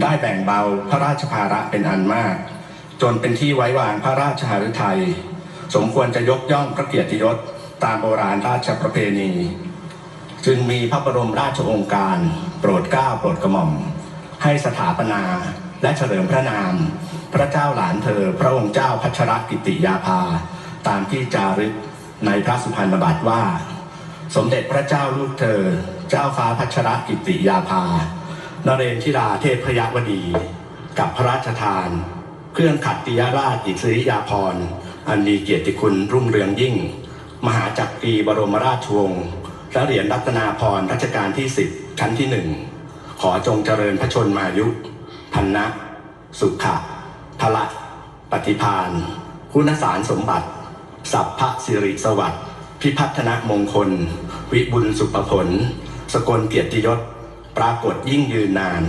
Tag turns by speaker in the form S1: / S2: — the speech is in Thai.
S1: ได้แบ่งเบาพระราชภาระเป็นอันมาก จนเป็นที่ไว้วางพระราชหฤทัยสมควรจะยกย่องพระเกียรติยศตามโบราณราชประเพณี จึงมีพระบรมราชโองการ โปรดเกล้าโปรดกระหม่อม ให้สถาปนาและเฉลิมพระนาม พระเจ้าหลานเธอ พระองค์เจ้าพัชรกิติยาภา ตามที่จารึกในพระสุพรรณบัตรว่า สมเด็จพระเจ้าลูกเธอ เจ้าฟ้าพัชรกิติยาภา นเรนทิราเทพพยวดี กับพระราชทาน เครื่องขัตติยราชอิสริยาภรณ์อันมีเกียรติคุณรุ่งเรืองยิ่ง มหาจักรีบรมราชวงศ์และเหรียญรัตนาพรณ์รัชกาลที่สิบชั้นที่หนึ่งขอจงเจริญพระชนมายุพันนะ สุขะพละปฏิพานคุณสารสมบัติ สัพพสิริสวัสดิ์พิพัฒนมงคล วิบุญสุภผล สกลเกียรติยศ ปรากฏยิ่งยืนนาน